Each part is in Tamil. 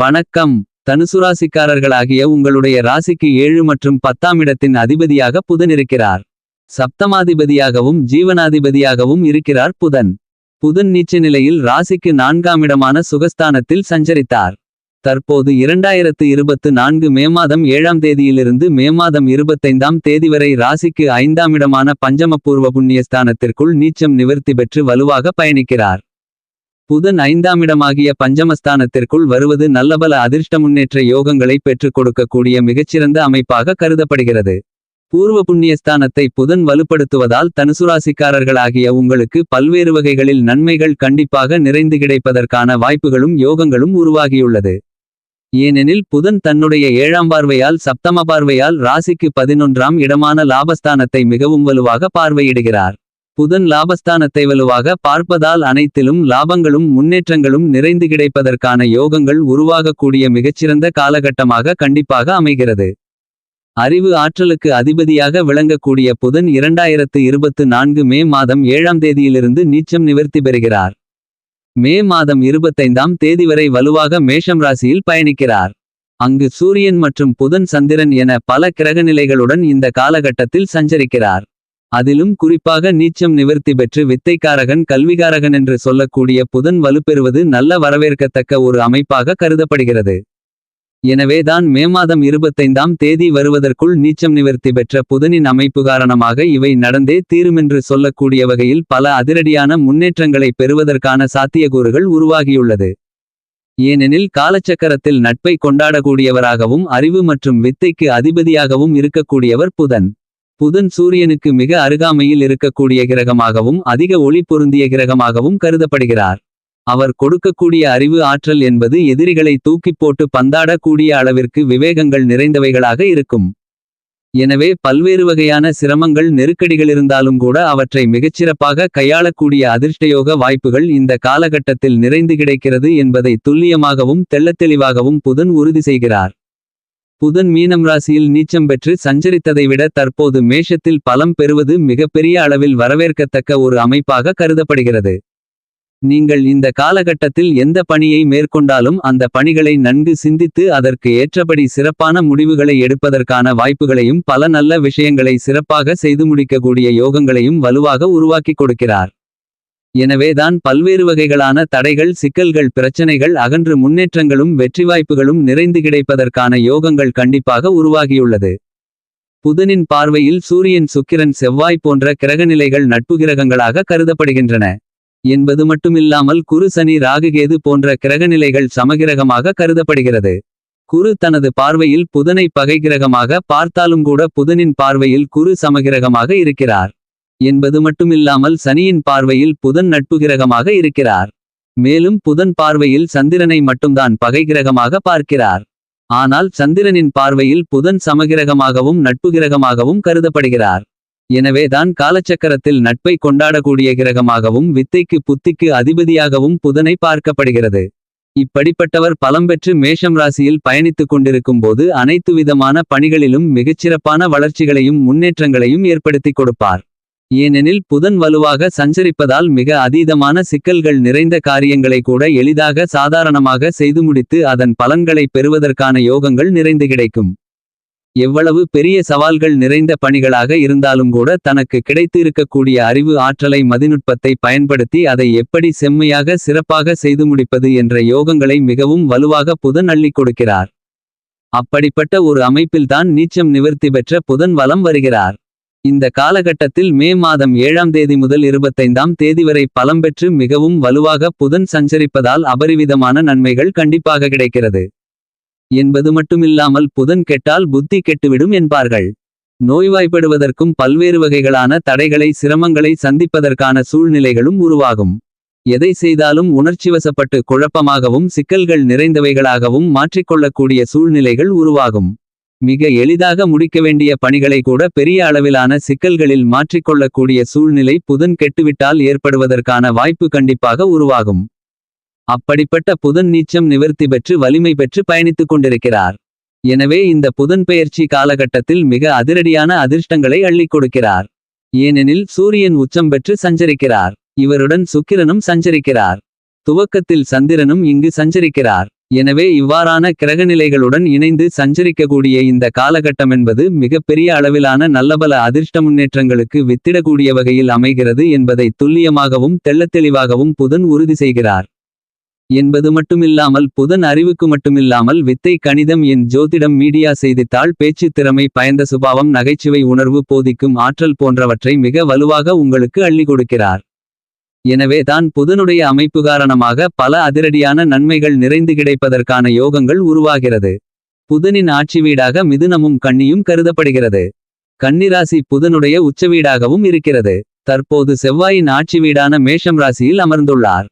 வணக்கம். தனுசுராசிக்காரர்களாகிய உங்களுடைய ராசிக்கு ஏழு மற்றும் பத்தாம் இடத்தின் அதிபதியாக புதன் இருக்கிறார். சப்தமாதிபதியாகவும் ஜீவனாதிபதியாகவும் இருக்கிறார் புதன். புதன் நீச்ச நிலையில் ராசிக்கு நான்காம் இடமான சுகஸ்தானத்தில் சஞ்சரித்தார். தற்போது இரண்டாயிரத்து இருபத்து நான்கு மே மாதம் ஏழாம் தேதியிலிருந்து மே மாதம் இருபத்தைந்தாம் தேதி வரை ராசிக்கு ஐந்தாம் இடமான பஞ்சமபூர்வ புண்ணியஸ்தானத்திற்குள் நீச்சம் நிவர்த்தி பெற்று வலுவாக பயணிக்கிறார். புதன் ஐந்தாம் இடமாகிய பஞ்சமஸ்தானத்திற்குள் வருவது நல்லபல அதிர்ஷ்ட முன்னேற்ற யோகங்களை பெற்றுக் கொடுக்கக்கூடிய மிகச்சிறந்த அமைப்பாக கருதப்படுகிறது. பூர்வ புண்ணியஸ்தானத்தை புதன் வலுப்படுத்துவதால் தனுசுராசிக்காரர்களாகிய உங்களுக்கு பல்வேறு வகைகளில் நன்மைகள் கண்டிப்பாக நிறைந்து கிடைப்பதற்கான வாய்ப்புகளும் யோகங்களும் உருவாகியுள்ளது. ஏனெனில் புதன் தன்னுடைய ஏழாம் பார்வையால் சப்தம பார்வையால் ராசிக்கு பதினொன்றாம் இடமான லாபஸ்தானத்தை மிகவும் வலுவாக பார்வையிடுகிறார். புதன் லாபஸ்தானத்தை வலுவாக பார்ப்பதால் அனைத்திலும் லாபங்களும் முன்னேற்றங்களும் நிறைந்து கிடைப்பதற்கான யோகங்கள் உருவாகக்கூடிய மிகச்சிறந்த காலகட்டமாக கண்டிப்பாக அமைகிறது. அறிவு ஆற்றலுக்கு அதிபதியாக விளங்கக்கூடிய புதன் இரண்டாயிரத்து இருபத்து நான்கு மே மாதம் ஏழாம் தேதியிலிருந்து நீச்சம் நிவர்த்தி பெறுகிறார். மே மாதம் இருபத்தைந்தாம் தேதி வரை வலுவாக மேஷம் ராசியில் பயணிக்கிறார். அங்கு சூரியன் மற்றும் புதன் சந்திரன் என பல கிரகநிலைகளுடன் இந்த காலகட்டத்தில் சஞ்சரிக்கிறார். அதிலும் குறிப்பாக நீச்சம் நிவர்த்தி பெற்று வித்தைக்காரகன் கல்விகாரகன் என்று சொல்லக்கூடிய புதன் வலுப்பெறுவது நல்ல வரவேற்கத்தக்க ஒரு அமைப்பாக கருதப்படுகிறது. எனவேதான் மே மாதம் இருபத்தைந்தாம் தேதி வருவதற்குள் நீச்சம் நிவர்த்தி பெற்ற புதனின் அமைப்பு காரணமாக இவை நடந்தே தீருமென்று சொல்லக்கூடிய வகையில் பல அதிரடியான முன்னேற்றங்களை பெறுவதற்கான சாத்தியக்கூறுகள் உருவாகியுள்ளது. ஏனெனில் காலச்சக்கரத்தில் நட்பை கொண்டாடக்கூடியவராகவும் அறிவு மற்றும் வித்தைக்கு அதிபதியாகவும் இருக்கக்கூடியவர் புதன். புதன் சூரியனுக்கு மிக அருகாமையில் இருக்கக்கூடிய கிரகமாகவும் அதிக ஒளி பொருந்திய கிரகமாகவும் கருதப்படுகிறார். அவர் கொடுக்கக்கூடிய அறிவு ஆற்றல் என்பது எதிரிகளை தூக்கிப் போட்டு பந்தாட கூடிய அளவிற்கு விவேகங்கள் நிறைந்தவைகளாக இருக்கும். எனவே பல்வேறு வகையான சிரமங்கள் நெருக்கடிகளிருந்தாலும் கூட அவற்றை மிகச்சிறப்பாக கையாளக்கூடிய அதிர்ஷ்டயோக வாய்ப்புகள் இந்த காலகட்டத்தில் நிறைந்து கிடைக்கிறது என்பதை துல்லியமாகவும் தெள்ளத்தெளிவாகவும் புதன் உறுதி செய்கிறார். புதன் மீனம் ராசியில் நீச்சம் பெற்று சஞ்சரித்ததை விட தற்போது மேஷத்தில் பலம் பெறுவது மிகப்பெரிய அளவில் வரவேற்கத்தக்க ஒரு அமைப்பாக கருதப்படுகிறது. நீங்கள் இந்த காலகட்டத்தில் எந்த பணியை மேற்கொண்டாலும் அந்த பணிகளை நன்கு சிந்தித்து அதற்கு ஏற்றபடி சிறப்பான முடிவுகளை எடுப்பதற்கான வாய்ப்புகளையும் பல நல்ல விஷயங்களை சிறப்பாக செய்து முடிக்கக்கூடிய யோகங்களையும் வலுவாக உருவாக்கிக் கொடுக்கிறார். எனவேதான் பல்வேறு வகைகளான தடைகள் சிக்கல்கள் பிரச்சனைகள் அகன்று முன்னேற்றங்களும் வெற்றி வாய்ப்புகளும் நிறைந்து கிடைப்பதற்கான யோகங்கள் கண்டிப்பாக உருவாகியுள்ளது. புதனின் பார்வையில் சூரியன் சுக்கிரன் செவ்வாய் போன்ற கிரகநிலைகள் நட்பு கிரகங்களாக கருதப்படுகின்றன. என்பது மட்டுமில்லாமல் குரு சனி ராகுகேது போன்ற கிரகநிலைகள் சமகிரகமாக கருதப்படுகிறது. குரு தனது பார்வையில் புதனை பகைகிரகமாக பார்த்தாலும் கூட புதனின் பார்வையில் குரு சமகிரகமாக இருக்கிறார். என்பது மட்டுமில்லாமல் சனியின் பார்வையில் புதன் நட்பு கிரகமாக இருக்கிறார். மேலும் புதன் பார்வையில் சந்திரனை மட்டும்தான் பகை கிரகமாக பார்க்கிறார். ஆனால் சந்திரனின் பார்வையில் புதன் சமகிரகமாகவும் நட்பு கிரகமாகவும் கருதப்படுகிறார் எனவேதான் காலச்சக்கரத்தில் நட்பை கொண்டாடக்கூடிய கிரகமாகவும் வித்தைக்கு புத்திக்கு அதிபதியாகவும் புதனை பார்க்கப்படுகிறது. இப்படிப்பட்டவர் பலம்பெற்று மேஷம் ராசியில் பயணித்துக் கொண்டிருக்கும் போது அனைத்து விதமான பணிகளிலும் மிகச்சிறப்பான வளர்ச்சிகளையும் முன்னேற்றங்களையும் ஏற்படுத்திக் கொடுப்பார். ஏனெனில் புதன் வலுவாக சஞ்சரிப்பதால் மிக அதீதமான சிக்கல்கள் நிறைந்த காரியங்களை கூட எளிதாக சாதாரணமாக செய்து முடித்து அதன் பலன்களை பெறுவதற்கான யோகங்கள் நிறைந்து கிடைக்கும். எவ்வளவு பெரிய சவால்கள் நிறைந்த பணிகளாக இருந்தாலும் கூட தனக்கு கிடைத்து இருக்கக்கூடிய அறிவு ஆற்றலை மதிநுட்பத்தை பயன்படுத்தி அதை எப்படி செம்மையாக சிறப்பாக செய்து முடிப்பது என்ற யோகங்களை மிகவும் வலுவாக புதன் அள்ளிக் கொடுக்கிறார். அப்படிப்பட்ட ஒரு அமைப்பில்தான் நீச்சம் நிவர்த்தி பெற்ற புதன் வலம் வருகிறார். இந்த காலகட்டத்தில் மே மாதம் ஏழாம் தேதி முதல் இருபத்தைந்தாம் தேதி வரை பலம் பெற்று மிகவும் வலுவாக புதன் சஞ்சரிப்பதால் அபரிவிதமான நன்மைகள் கண்டிப்பாக கிடைக்கிறது. என்பது மட்டுமில்லாமல் புதன் கெட்டால் புத்தி கெட்டுவிடும் என்பார்கள். நோய்வாய்ப்படுவதற்கும் பல்வேறு வகைகளான தடைகளை சிரமங்களை சந்திப்பதற்கான சூழ்நிலைகளும் உருவாகும். எதை செய்தாலும் உணர்ச்சிவசப்பட்டு குழப்பமாகவும் சிக்கல்கள் நிறைந்தவைகளாகவும் மாற்றிக்கொள்ளக்கூடிய சூழ்நிலைகள் உருவாகும். மிக எளிதாக முடிக்க வேண்டிய பணிகளை கூட பெரிய அளவிலான சிக்கல்களில் மாற்றிக்கொள்ளக்கூடிய சூழ்நிலை புதன் கெட்டுவிட்டால் ஏற்படுவதற்கான வாய்ப்பு கண்டிப்பாக உருவாகும். அப்படிப்பட்ட புதன் நீச்சம் நிவர்த்தி பெற்று வலிமை பெற்று பயணித்துக் கொண்டிருக்கிறார். எனவே இந்த புதன் பெயர்ச்சி காலகட்டத்தில் மிக அதிரடியான அதிர்ஷ்டங்களை அள்ளிக் கொடுக்கிறார். ஏனெனில் சூரியன் உச்சம் பெற்று சஞ்சரிக்கிறார். இவருடன் சுக்கிரனும் சஞ்சரிக்கிறார். துவக்கத்தில் சந்திரனும் இங்கு சஞ்சரிக்கிறார். எனவே இவ்வாறான கிரகநிலைகளுடன் இணைந்து சஞ்சரிக்கக்கூடிய இந்த காலகட்டமென்பது மிகப்பெரிய அளவிலான நல்லபல அதிர்ஷ்ட முன்னேற்றங்களுக்கு வித்திடக்கூடிய வகையில் அமைகிறது என்பதை துல்லியமாகவும் தெள்ளத்தெளிவாகவும் புதன் உறுதி செய்கிறார். என்பது மட்டுமில்லாமல் புதன் அறிவுக்கு மட்டுமில்லாமல் வித்தை கணிதம் என் ஜோதிடம் மீடியா செய்தித்தாள் பேச்சு திறமை பயந்த சுபாவம் நகைச்சுவை உணர்வு போதிக்கும் ஆற்றல் போன்றவற்றை மிக வலுவாக உங்களுக்கு அள்ளி கொடுக்கிறார். எனவே தான் புதனுடைய அமைப்பு காரணமாக பல அதிரடியான நன்மைகள் நிறைந்து கிடைப்பதற்கான யோகங்கள் உருவாகிறது. புதனின் ஆட்சி வீடாக மிதுனமும் கன்னியும் கருதப்படுகிறது. கன்னிராசி புதனுடைய உச்சவீடாகவும் இருக்கிறது. தற்போது செவ்வாயின் ஆட்சி வீடான மேஷம் ராசியில் அமர்ந்துள்ளார்.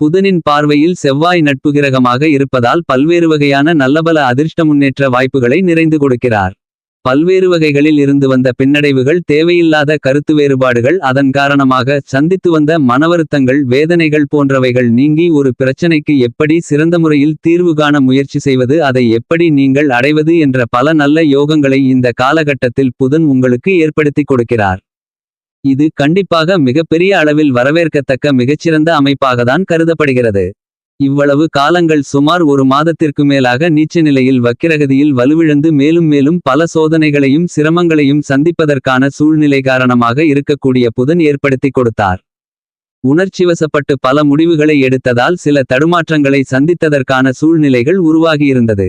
புதனின் பார்வையில் செவ்வாய் நட்பு கிரகமாக இருப்பதால் பல்வேறு வகையான நல்லபல அதிர்ஷ்ட முன்னேற்ற வாய்ப்புகளை நிறைந்து கொடுக்கிறார். பல்வேறு வகைகளில் இருந்து வந்த பின்னடைவுகள் தேவையில்லாத கருத்து வேறுபாடுகள் அதன் காரணமாக சந்தித்து வந்த மனவருத்தங்கள் வேதனைகள் போன்றவைகள் நீங்கி ஒரு பிரச்சனைக்கு எப்படி சிறந்த முறையில் தீர்வு காண முயற்சி செய்வது அதை எப்படி நீங்கள் அடைவது என்ற பல நல்ல யோகங்களை இந்த காலகட்டத்தில் புதன் உங்களுக்கு ஏற்படுத்திக் கொடுக்கிறார். இது கண்டிப்பாக மிகப்பெரிய அளவில் வரவேற்கத்தக்க மிகச்சிறந்த அமைப்பாகத்தான் கருதப்படுகிறது. இவ்வளவு காலங்கள் சுமார் ஒரு மாதத்திற்கு மேலாக நீச்ச நிலையில் வக்கிரகதியில் வலுவிழந்து மேலும் மேலும் பல சோதனைகளையும் சிரமங்களையும் சந்திப்பதற்கான சூழ்நிலை காரணமாக இருக்கக்கூடிய புதன் ஏற்படுத்திக் கொடுத்தார். உணர்ச்சிவசப்பட்டு பல முடிவுகளை எடுத்ததால் சில தடுமாற்றங்களை சந்தித்ததற்கான சூழ்நிலைகள் உருவாகியிருந்தது.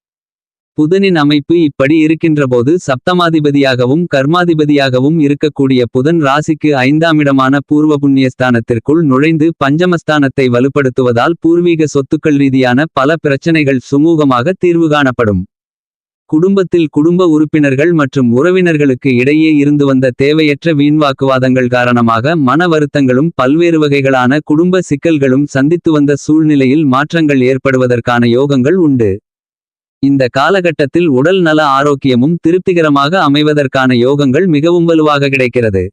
புதனின் அமைப்பு இப்படி இருக்கின்றபோது சப்தமாதிபதியாகவும் கர்மாதிபதியாகவும் இருக்கக்கூடிய புதன் ராசிக்கு ஐந்தாமிடமான பூர்வ புண்ணியஸ்தானத்திற்குள் நுழைந்து பஞ்சமஸ்தானத்தை வலுப்படுத்துவதால் பூர்வீக சொத்துக்கள் ரீதியான பல பிரச்சனைகள் சுமூகமாக தீர்வு காணப்படும். குடும்பத்தில் குடும்ப உறுப்பினர்கள் மற்றும் உறவினர்களுக்கு இடையே இருந்து வந்த தேவையற்ற வீண்வாக்குவாதங்கள் காரணமாக மன வருத்தங்களும் பல்வேறு வகைகளான குடும்ப சிக்கல்களும் சந்தித்து வந்த சூழ்நிலையில் மாற்றங்கள் ஏற்படுவதற்கான யோகங்கள் உண்டு. இந்த காலகட்டத்தில் உடல் நல ஆரோக்கியமும் திருப்திகரமாக அமைவதற்கான யோகங்கள் மிகவும் வலுவாக கிடைக்கிறது.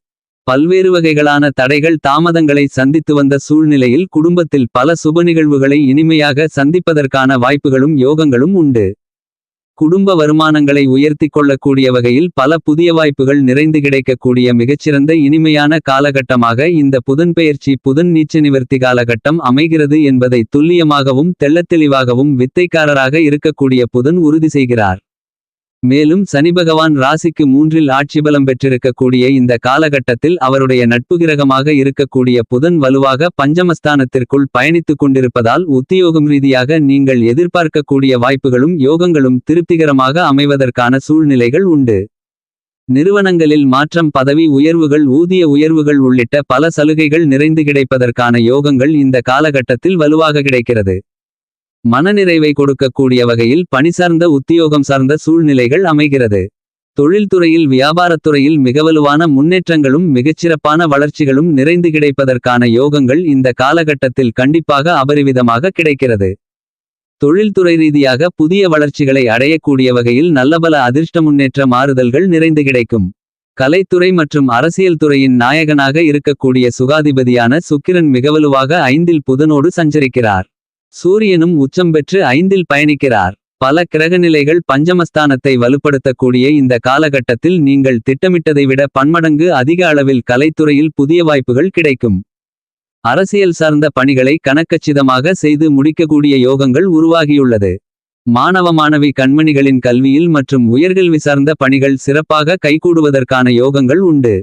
பல்வேறு வகைகளான தடைகள் தாமதங்களை சந்தித்து வந்த சூழ்நிலையில் குடும்பத்தில் பல சுப நிகழ்வுகளை இனிமையாக சந்திப்பதற்கான வாய்ப்புகளும் யோகங்களும் உண்டு. குடும்ப வருமானங்களை உயர்த்தி கொள்ளக்கூடிய வகையில் பல புதிய வாய்ப்புகள் நிறைந்து கிடைக்கக்கூடிய மிகச்சிறந்த இனிமையான காலகட்டமாக இந்த புதன்பெயர்ச்சி புதன் நீச்ச நிவர்த்தி காலகட்டம் அமைகிறது என்பதை துல்லியமாகவும் தெள்ளத்தெளிவாகவும் வித்தைக்காரராக இருக்கக்கூடிய புதன் உறுதி செய்கிறார். மேலும் சனி பகவான் ராசிக்கு மூன்றில் ஆட்சிபலம் பெற்றிருக்கக்கூடிய இந்த காலகட்டத்தில் அவருடைய நட்பு கிரகமாக இருக்கக்கூடிய புதன் வலுவாக பஞ்சமஸ்தானத்திற்குள் பயணித்துக் கொண்டிருப்பதால் உத்தியோகம் ரீதியாக நீங்கள் எதிர்பார்க்கக்கூடிய வாய்ப்புகளும் யோகங்களும் திருப்திகரமாக அமைவதற்கான சூழ்நிலைகள் உண்டு. நிறுவனங்களில் மாற்றம் பதவி உயர்வுகள் ஊதிய உயர்வுகள் உள்ளிட்ட பல சலுகைகள் நிறைந்து கிடைப்பதற்கான யோகங்கள் இந்த காலகட்டத்தில் வலுவாக கிடைக்கிறது. மனநிறைவை கொடுக்கக்கூடிய வகையில் பணி சார்ந்த உத்தியோகம் சார்ந்த சூழ்நிலைகள் அமைகிறது. தொழில்துறையில் வியாபாரத்துறையில் மிகவலுவான முன்னேற்றங்களும் மிகச்சிறப்பான வளர்ச்சிகளும் நிறைந்து கிடைப்பதற்கான யோகங்கள் இந்த காலகட்டத்தில் கண்டிப்பாக அபரிவிதமாக கிடைக்கிறது. தொழில்துறை ரீதியாக புதிய வளர்ச்சிகளை அடையக்கூடிய வகையில் நல்லபல அதிர்ஷ்ட முன்னேற்ற மாறுதல்கள் நிறைந்து கிடைக்கும். கலைத்துறை மற்றும் அரசியல் துறையின் நாயகனாக இருக்கக்கூடிய சுகாதிபதியான சுக்கிரன் மிகவலுவாக ஐந்தில் புதனோடு சஞ்சரிக்கிறார். சூரியனும் உச்சம் பெற்று ஐந்தில் பயணிக்கிறார். பல கிரகநிலைகள் பஞ்சமஸ்தானத்தை வலுப்படுத்தக்கூடிய இந்த காலகட்டத்தில் நீங்கள் திட்டமிட்டதை விட பன்மடங்கு அதிக அளவில் கலைத்துறையில் புதிய வாய்ப்புகள் கிடைக்கும். அரசியல் சார்ந்த பணிகளை கணக்கச்சிதமாக செய்து முடிக்கக்கூடிய யோகங்கள் உருவாகியுள்ளது. மாணவ மாணவி கண்மணிகளின் கல்வியில் மற்றும் உயர்கல்வி சார்ந்த பணிகள் சிறப்பாக கைகூடுவதற்கான யோகங்கள் உண்டு.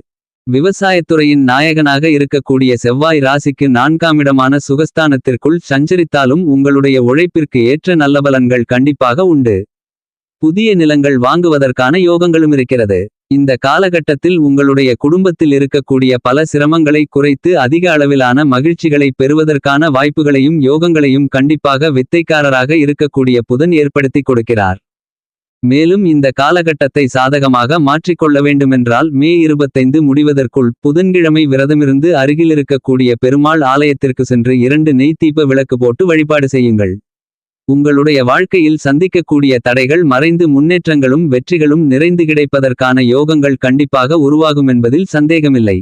விவசாயத்துறையின் நாயகனாக இருக்கக்கூடிய செவ்வாய் ராசிக்கு நான்காமிடமான சுகஸ்தானத்திற்குள் சஞ்சரித்தாலும் உங்களுடைய உழைப்பிற்கு ஏற்ற நல்ல பலன்கள் கண்டிப்பாக உண்டு புதிய நிலங்கள் வாங்குவதற்கான யோகங்களும் இருக்கிறது இந்த காலகட்டத்தில் உங்களுடைய குடும்பத்தில் இருக்கக்கூடிய பல சிரமங்களை குறைத்து அதிக அளவிலான மகிழ்ச்சிகளை பெறுவதற்கான வாய்ப்புகளையும் யோகங்களையும் கண்டிப்பாக வித்தைக்காரராக இருக்கக்கூடிய புதன் ஏற்படுத்தி கொடுக்கிறார். மேலும் இந்த காலகட்டத்தை சாதகமாக மாற்றிக்கொள்ள வேண்டுமென்றால் மே 25 முடிவதற்குள் புதன்கிழமை விரதமிருந்து அருகிலிருக்கக்கூடிய பெருமாள் ஆலயத்திற்கு சென்று இரண்டு நெய் தீப விளக்கு போட்டு வழிபாடு செய்யுங்கள். உங்களுடைய வாழ்க்கையில் சந்திக்கக்கூடிய தடைகள் மறைந்து முன்னேற்றங்களும் வெற்றிகளும் நிறைந்து கிடைப்பதற்கான யோகங்கள் கண்டிப்பாக உருவாகுமென்பதில் சந்தேகமில்லை.